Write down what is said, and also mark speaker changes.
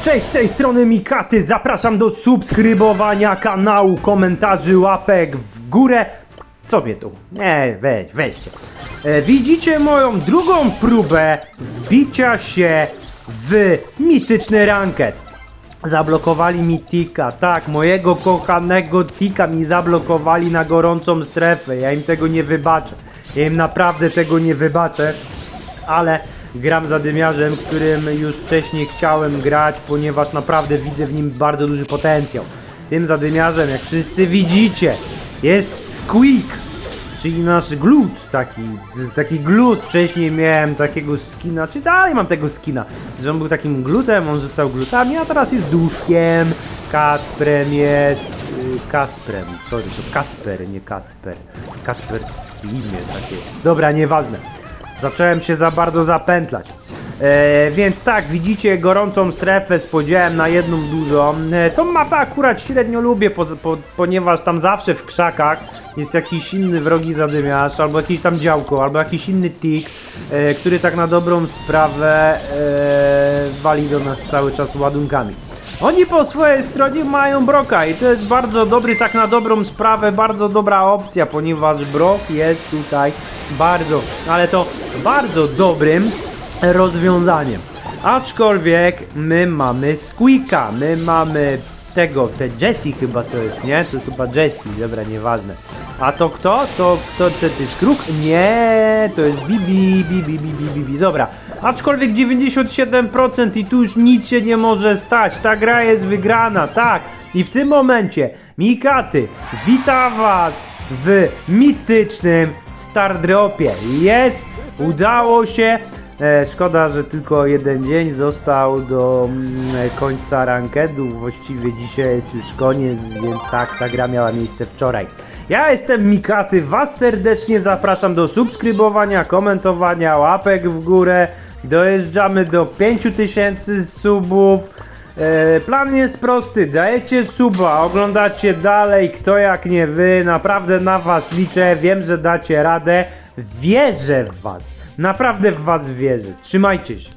Speaker 1: Cześć, z tej strony Mikaty, zapraszam do subskrybowania kanału, komentarzy, łapek w górę. Co mnie tu? Nie, weź, weźcie. E, widzicie moją drugą próbę wbicia się w mityczny ranket. Zablokowali mi Tika, tak, mojego kochanego Tika mi zablokowali na gorącą strefę. Ja im tego nie wybaczę. Ja im naprawdę tego nie wybaczę ale gram zadymiarzem, którym już wcześniej chciałem grać, ponieważ naprawdę widzę w nim bardzo duży potencjał. Tym zadymiarzem, jak wszyscy widzicie, jest Squeak, czyli nasz glut taki, taki glut. Wcześniej miałem takiego skina, czy dalej mam tego skina, że on był takim glutem, on rzucał glutami, a teraz jest duszkiem, Kacprem jest, y, Kasprem, sorry, to Kasper, nie Kacper. Kacper imię takie. Dobra, nieważne. Zacząłem się za bardzo zapętlać. E, więc tak, widzicie gorącą strefę z podziałem na jedną dużą. E, tą mapę akurat średnio lubię, po, po, ponieważ tam zawsze w krzakach jest jakiś inny wrogi zadymiarz, albo jakiś tam działko, albo jakiś inny tik, e, który tak na dobrą sprawę e, wali do nas cały czas ładunkami. Oni po swojej stronie mają Broka i to jest bardzo dobry, tak na dobrą sprawę, bardzo dobra opcja, ponieważ Brok jest tutaj bardzo, ale to bardzo dobrym rozwiązaniem. Aczkolwiek my mamy Squeaka, my mamy tego, te Jessie chyba to jest, nie? To chyba Jessie, dobra, nieważne. A to kto? To kto, to, to jest Kruk? Nie, to jest Bibi, Bibi, Bibi, Bibi, dobra. Aczkolwiek 97% i tu już nic się nie może stać, ta gra jest wygrana, tak. I w tym momencie Mikaty wita was w mitycznym Stardropie. Jest, udało się. E, szkoda, że tylko jeden dzień został do mm, końca rankedu. Właściwie dzisiaj jest już koniec, więc tak, ta gra miała miejsce wczoraj. Ja jestem Mikaty, was serdecznie zapraszam do subskrybowania, komentowania, łapek w górę. Dojeżdżamy do 5000 subów. E, plan jest prosty, dajecie suba, oglądacie dalej, kto jak nie wy, naprawdę na was liczę, wiem, że dacie radę, wierzę w was, naprawdę w was wierzę, trzymajcie się.